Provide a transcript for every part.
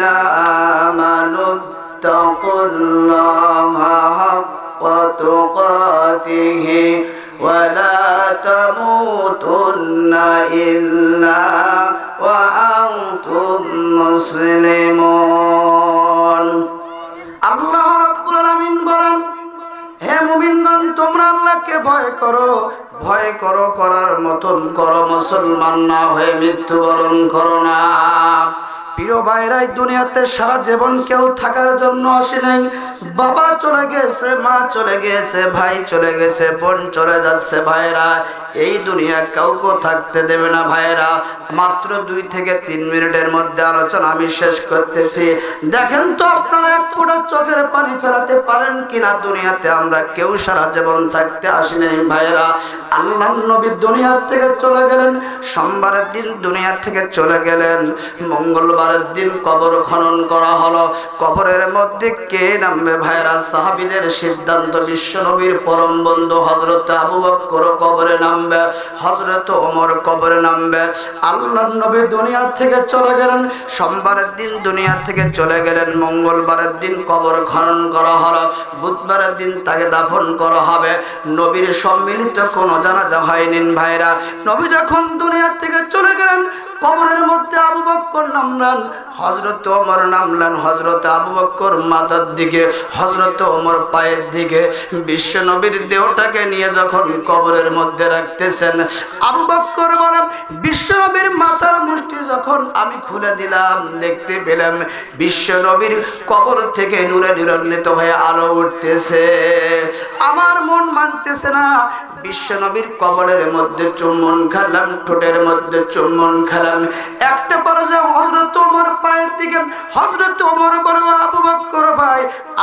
آمنوا اتقوا الله حق تقاته ولا تموتن إلا وأنتم مسلمون আল্লাহ রাব্বুল আলামিন বলেন হে মুমিনগণ তোমরা আল্লাহকে ভয় করো ভয় করো করার মতন করো মুসলমান না হয়ে মৃত্যুবরণ করো না প্রিয় ভাইরাই দুনিয়াতে সারা জীবন কেউ থাকার জন্য আসে নাই। বাবা চলে গেছে, মা চলে গেছে, ভাই চলে গেছে, বোন চলে যাচ্ছে, ভাইরা। এই দুনিয়া কাউকে থাকতে দেবে না ভাইরা মাত্র দুই থেকে তিন মিনিটের মধ্যে আলোচনা আমি শেষ করতেছি। দেখেন তো আপনারা এক ফোঁটা চোখের পানি ফেলাতে পারেন কিনা দুনিয়াতে আমরা কেউ সারা জীবন থাকতে আসি নাই ভাইরা আল্লাহ নবী দুনিয়ার থেকে চলে গেলেন, সোমবারের দিন দুনিয়া থেকে চলে গেলেন। মঙ্গলবারের দিন কবর খনন করা হলো। কবরের মধ্যে কে নামবে ভাইরা সাহাবিদের সিদ্ধান্ত বিশ্ব নবীর পরম বন্ধু হজরত আবু বক্কর কবরে নামবে হজরত ওমর কবরে নামবে। আল্লাহ নবী দুনিয়া থেকে চলে গেলেন, সোমবারের দিন দুনিয়া থেকে চলে গেলেন, মঙ্গলবারের দিন কবর খনন করা হলো, বুধবারের দিন তাকে দাফন করা হবে। নবীর সম্মিলিত কোনো জানাজা হয়নি ভাইরা। নবী যখন দুনিয়া থেকে চলে গেলেন, কবরের মধ্যে আবু বক্কর নামলেন হজরত ওমর নামলেন হজরত আবু বক্কর মাথার দিকে হজরত ওমর পায়ের দিকে। বিশ্ব নবীর দেহটাকে নিয়ে যখন কবরের মধ্যে রাখতেছেন আবু বক্কর বলেন বিশ্ব নবীর মাথার মুষ্টি যখন আমি খুলে দিলাম, দেখতে পেলাম বিশ্ব নবীর কবর থেকে নূরে নিরন্বিত হয়ে আলো উঠতেছে। আমার মন মানতেছে না বিশ্ব নবীর কবরের মধ্যে চুম্বন খেলাম, ঠোঁটের মধ্যে চুম্বন খেলাম। একটা পর্যায়ে হজরত ওমর পায়ের দিকে হজরত ওমর বড় আবু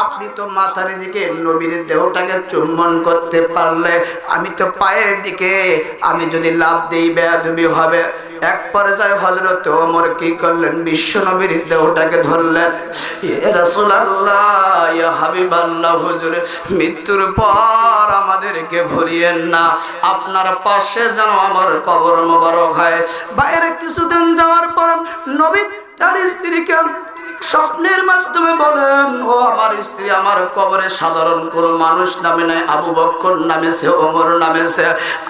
আপনি তো মাথার দিকে নবীর দেহটাকে চুম্বন করতে পারলে, আমি তো পায়ের দিকে, আমি যদি লাভ দিই বেয়াদবি হবে। এক পর্যায়ে হজরত ওমর কি করলেন? বিশ্ব নবীর দেহটাকে ধরলেন। ইয়ে মৃত্যুর পর আমাদেরকে ভরিয়েন না। আপনার পাশে যেন আমার কবর মোবারক হয়। বাইরে কিছুদিন যাওয়ার পর নবী তার স্ত্রীকে স্বপ্নের মাধ্যমে বলেন, ও আমার স্ত্রী, আমার কবরে সাধারণ কোন মানুষ নামে নাই। আবু বক্কর নামেছে, ওমর নামেছে।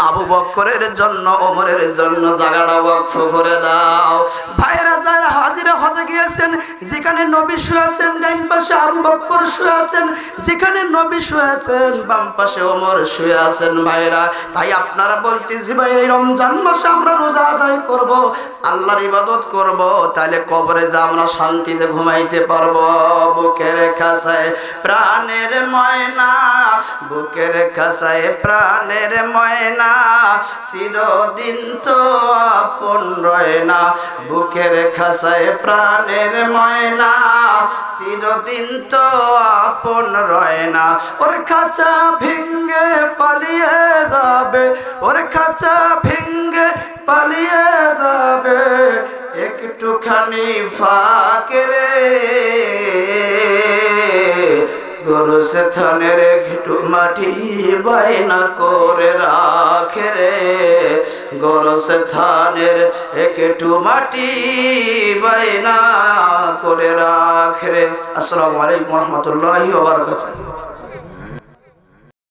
আবু বক্করের জন্য, ওমরের জন্য জায়গাটা ওয়াকফ করে দাও। ভাইরা যারা হাজিরা হজে গিয়েছেন, যেখানে নবী শুয়েছেন ডাইন পাশে আবু বক্কর শুয়ে আছেন, যেখানে নবী শুয়ে আছেন, বাম পাশে ওমর শুয়ে আছেন ভাইরা তাই আপনারা বলতেছি ভাই এই রমজান মাসে আমরা রোজা আদায় করব, আল্লাহর ইবাদত করব, তাহলে কবরে যা আমরা শান্তিতে ঘুমাইতে পারব বুকের খাসায় প্রাণের ময়না, বুকের খাসায় প্রাণের ময়না। চিরদিন তো আপন রয় না, বুকের খাসায় প্রাণের ময়না। চিরদিন তো আপন রয় না, ওর খাঁচা ভেঙ্গে পালিয়ে যাবে, ওর খাঁচা ভেঙ্গে পালিয়ে যাবে। একটুখানি ফাঁকে রে। গরুস থানের একটু মাটি বাইনা করে রাখে রে। গরস থানের একটু মাটি বাইনা করে রাখে রে। আসসালামু আলাইকুম রহমতুল্লাহি